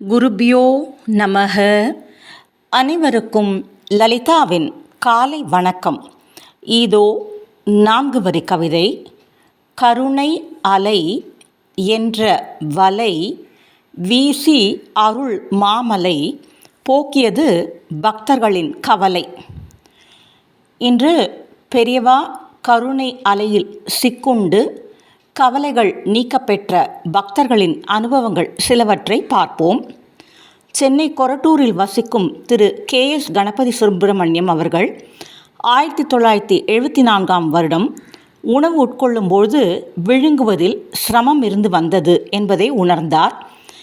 குருபியோ நமக அனைவருக்கும் லலிதாவின் காலை வணக்கம். இதோ நான்கு வரி கவிதை கருணை அலை என்ற வலை வீசி அருள் மாமலை போக்கியது பக்தர்களின் கவலை. இன்று பெரியவா கருணை அலையில் சிக்குண்டு கவலைகள் நீக்கப்பெற்ற பக்தர்களின் அனுபவங்கள் சிலவற்றை பார்ப்போம். சென்னை கொரட்டூரில் வசிக்கும் திரு. கே. எஸ். கணபதி சுப்பிரமணியம் அவர்கள் ஆயிரத்தி தொள்ளாயிரத்தி எழுபத்தி நான்காம் வருடம் உணவு உட்கொள்ளும்போது விழுங்குவதில் சிரமம் இருந்து வந்தது என்பதை உணர்ந்தார்.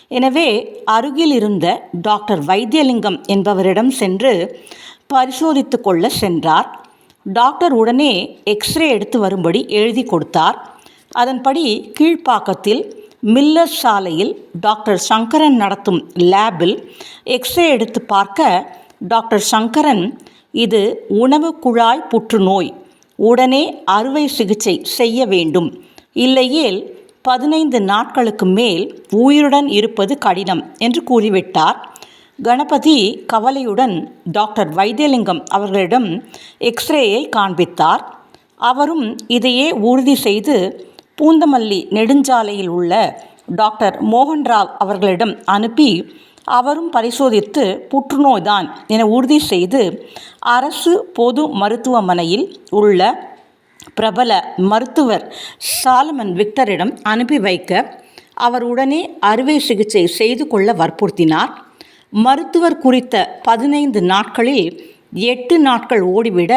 எனவே அருகில் இருந்த டாக்டர் வைத்தியலிங்கம் என்பவரிடம் சென்று பரிசோதித்து கொள்ள சென்றார். டாக்டர் உடனே எக்ஸ்ரே எடுத்து வரும்படி எழுதி கொடுத்தார். அதன்படி கீழ்ப்பாக்கத்தில் மில்லர் சாலையில் டாக்டர் சங்கரன் நடத்தும் லேபில் எக்ஸ்ரே எடுத்து பார்க்க டாக்டர் சங்கரன் இது உணவு குழாய் புற்றுநோய். உடனே அறுவை சிகிச்சை செய்ய வேண்டும். இல்லையேல் பதினைந்து நாட்களுக்கு மேல் உயிருடன் இருப்பது கடினம் என்று கூறிவிட்டார். கணபதி கவலையுடன் டாக்டர் வைத்தியலிங்கம் அவர்களிடம் எக்ஸ்ரேயை காண்பித்தார். அவரும் இதையே உறுதி செய்து பூந்தமல்லி நெடுஞ்சாலையில் உள்ள டாக்டர் மோகன்ராவ் அவர்களிடம் அனுப்பி அவரும் பரிசோதித்து புற்றுநோய்தான் என உறுதி செய்து அரசு பொது மருத்துவமனையில் உள்ள பிரபல மருத்துவர் சாலமன் விக்டரிடம் அனுப்பி வைக்க அவர் உடனே அறுவை சிகிச்சை செய்து கொள்ள வற்புறுத்தினார். மருத்துவர் குறித்த பதினைந்து நாட்களில் எட்டு நாட்கள் ஓடிவிட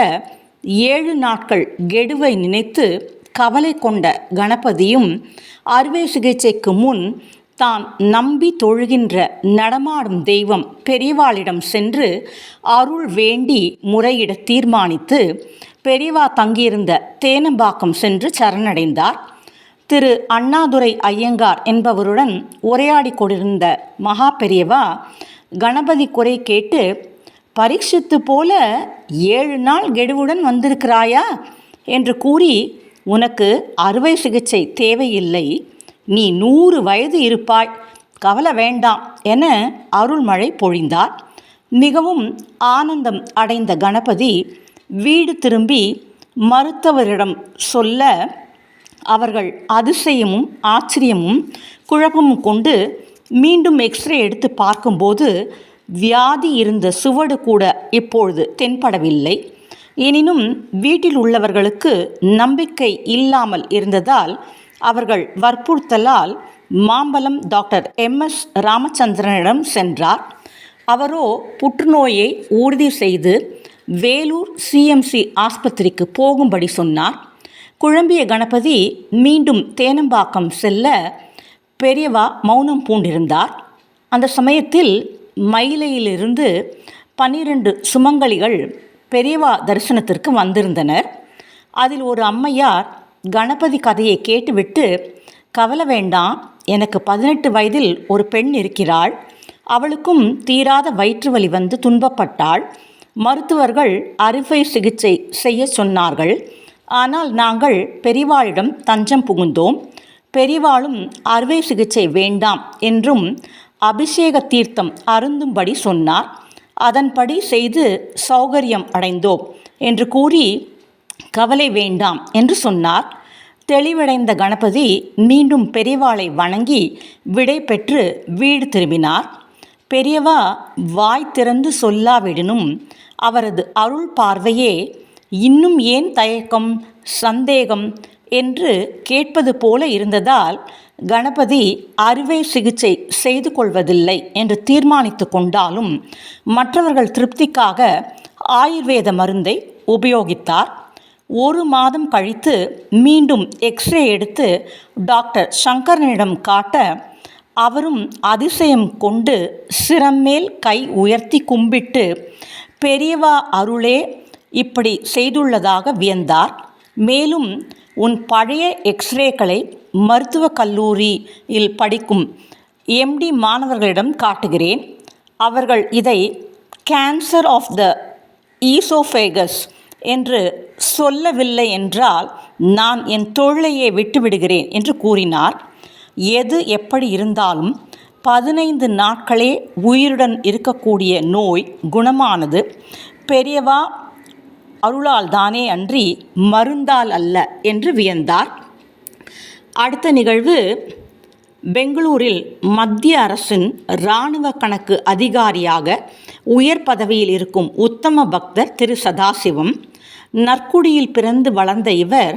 ஏழு நாட்கள் கெடுவை நினைத்து கவலை கொண்ட கணபதியும் அறுவை சிகிச்சைக்கு முன் தான் நம்பி தொழுகின்ற நடமாடும் தெய்வம் பெரியவாளிடம் சென்று அருள் வேண்டி முறையிட தீர்மானித்து பெரியவா தங்கியிருந்த தேனம்பாக்கம் சென்று சரணடைந்தார். திரு அண்ணாதுரை ஐயங்கார் என்பவருடன் உரையாடி கொண்டிருந்த மகா பெரியவா கணபதி குறை கேட்டு பரீட்சித்து போல ஏழு நாள் கெடுவுடன் வந்திருக்கிறாயா? என்று கூறி உனக்கு அறுவை சிகிச்சை தேவையில்லை. நீ நூறு வயது இருப்பாய். கவலை வேண்டாம் என அருள்மழை பொழிந்தார். மிகவும் ஆனந்தம் அடைந்த கணபதி வீடு திரும்பி மருத்துவரிடம் சொல்ல அவர்கள் அதிசயமும் ஆச்சரியமும் குழப்பமும் கொண்டு மீண்டும் எக்ஸ்ரே எடுத்து பார்க்கும்போது வியாதி இருந்த சுவடு கூட இப்பொழுது தென்படவில்லை. எனினும் வீட்டில் உள்ளவர்களுக்கு நம்பிக்கை இல்லாமல் இருந்ததால் அவர்கள் வற்புறுத்தலால் மாம்பலம் டாக்டர் எம் எஸ் ராமச்சந்திரனிடம் சென்றார். அவரோ புற்றுநோயை உறுதி செய்து வேலூர் சிஎம்சி ஆஸ்பத்திரிக்கு போகும்படி சொன்னார். குழம்பிய கணபதி மீண்டும் தேனம்பாக்கம் செல்ல பெரியவா மௌனம் பூண்டிருந்தார். அந்த சமயத்தில் மயிலையிலிருந்து பன்னிரண்டு சுமங்கலிகள் பெரியவா தரிசனத்திற்கு வந்திருந்தனர். அதில் ஒரு அம்மையார் கணபதி கதையை கேட்டுவிட்டு கவலை வேண்டாம் எனக்கு பதினெட்டு வயதில் ஒரு பெண் இருக்கிறாள். அவளுக்கும் தீராத வயிற்று வலி வந்து துன்பப்பட்டாள். மருத்துவர்கள் அறுவை சிகிச்சை செய்ய சொன்னார்கள். ஆனால் நாங்கள் பெரிவாளிடம் தஞ்சம் புகுந்தோம். பெரிவாளும் அறுவை சிகிச்சை வேண்டாம் என்றும் அபிஷேக தீர்த்தம் அருந்தும்படி சொன்னார். அதன்படி செய்து சௌகரியம் அடைந்தோம் என்று கூறி கவலை வேண்டாம் என்று சொன்னார். தெளிவடைந்த கணபதி மீண்டும் பெரியவாளை வணங்கி விடை பெற்று வீடு திரும்பினார். பெரியவா வாய் திறந்து சொல்லாவிடனும். அவரது அருள் பார்வையே இன்னும் ஏன் தயக்கம் சந்தேகம் என்று கேட்பது போல இருந்ததால் கணபதி அறுவை சிகிச்சை செய்து கொள்வதில்லை என்று தீர்மானித்து கொண்டாலும் மற்றவர்கள் திருப்திக்காக ஆயுர்வேத மருந்தை உபயோகித்தார். ஒரு மாதம் கழித்து மீண்டும் எக்ஸ்ரே எடுத்து டாக்டர் சங்கரனிடம் காட்ட அவரும் அதிசயம் கொண்டு சிரம்மேல் கை உயர்த்தி கும்பிட்டு பெரியவா அருளே இப்படி செய்துள்ளதாக வியந்தார். மேலும் உன் பழைய எக்ஸ்ரேக்களை மருத்துவக் கல்லூரியில் படிக்கும் எம்டி மாணவர்களிடம் காட்டுகிறேன். அவர்கள் இதை கேன்சர் ஆஃப் த ஈசோஃபேகஸ் என்று சொல்லவில்லை என்றால் நான் என் தொழிலையே விட்டுவிடுகிறேன் என்று கூறினார். எது எப்படி இருந்தாலும் பதினைந்து நாட்களே உயிருடன் இருக்கக்கூடிய நோய் குணமானது. பெரியவா அருளால் தானே அன்றி மருந்தால் அல்ல என்று வியந்தார். அடுத்த நிகழ்வு பெங்களூரில் மத்திய அரசின் இராணுவ கணக்கு அதிகாரியாக உயர் பதவியில் இருக்கும் உத்தம பக்தர் திரு சதாசிவம் நற்குடியில் பிறந்து வளர்ந்த இவர்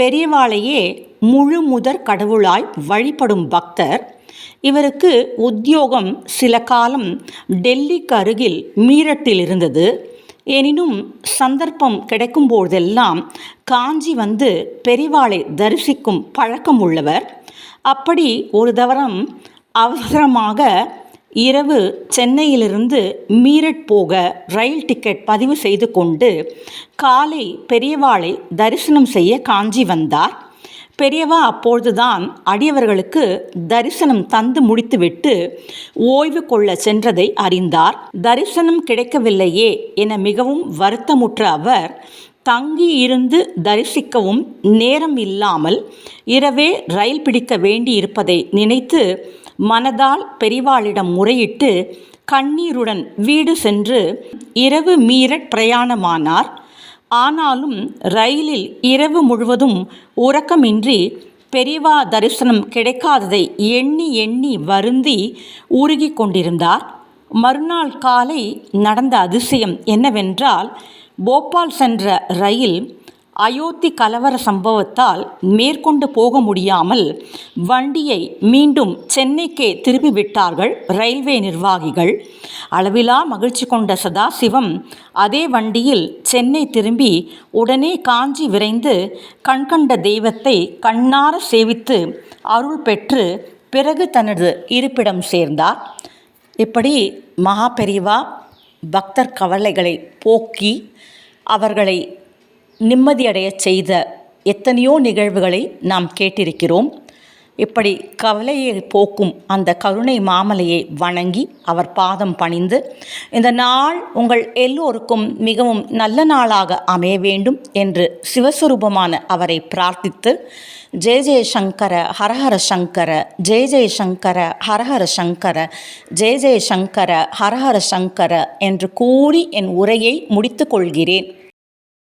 பெரியவாளையே முழு முதற் கடவுளாய் வழிபடும் பக்தர். இவருக்கு உத்தியோகம் சில காலம் டெல்லிக்கு அருகில் மீரட்டில் இருந்தது. எனினும் சந்தர்ப்பம் கிடைக்கும் போதெல்லாம் காஞ்சி வந்து பெரிவாளை தரிசிக்கும் பழக்கம் உள்ளவர். அப்படி ஒரு தவறம் அவசரமாக இரவு சென்னையிலிருந்து மீரட் போக ரயில் டிக்கெட் பதிவு செய்து கொண்டு காலை பெரியவாளை தரிசனம் செய்ய காஞ்சி வந்தார். பெரியவா அப்பொழுதுதான் அடியவர்களுக்கு தரிசனம் தந்து முடித்துவிட்டு ஓய்வு கொள்ள சென்றதை அறிந்தார். தரிசனம் கிடைக்கவில்லையே என மிகவும் வருத்தமுற்ற அவர் தங்கி இருந்து தரிசிக்கவும் நேரம் இல்லாமல் இரவே ரயில் பிடிக்க வேண்டியிருப்பதை நினைத்து மனதால் பெரிவாளிடம் முறையிட்டு கண்ணீருடன் வீடு சென்று இரவு மீறட் பிரயாணமானார். ஆனாலும் ரயிலில் இரவு முழுவதும் உறக்கமின்றி பெரியவா தரிசனம் கிடைக்காததை எண்ணி எண்ணி வருந்தி உருகி கொண்டிருந்தார். மறுநாள் காலை நடந்த அதிசயம் என்னவென்றால் போபால் சென்ற ரயில் அயோத்தி கலவர சம்பவத்தால் மேற்கொண்டு போக முடியாமல் வண்டியை மீண்டும் சென்னைக்கே திருப்பிவிட்டார்கள் ரயில்வே நிர்வாகிகள். அளவிலா மகிழ்ச்சி கொண்ட சதாசிவம் அதே வண்டியில் சென்னை திரும்பி உடனே காஞ்சி விரைந்து கண்கண்ட தெய்வத்தை கண்ணார சேவித்து அருள் பெற்று பிறகு தனது இருப்பிடம் சேர்ந்தார். இப்படி மகா பெரிவா பக்தர் கவலைகளை போக்கி அவர்களை நிம்மதியடையச் செய்த எத்தனையோ நிகழ்வுகளை நாம் கேட்டிருக்கிறோம். இப்படி கவலையை போக்கும் அந்த கருணை மாமலையை வணங்கி அவர் பாதம் பணிந்து இந்த நாள் உங்கள் எல்லோருக்கும் மிகவும் நல்ல நாளாக அமைய வேண்டும் என்று சிவஸ்வரூபமான அவரை பிரார்த்தித்து ஜெய ஜெய சங்கர ஹரஹர சங்கர ஜெய ஜெய சங்கர ஹரஹர சங்கர ஜெய ஜெய சங்கர ஹரஹர சங்கர என்று கூறி என் உரையை முடித்து கொள்கிறேன்.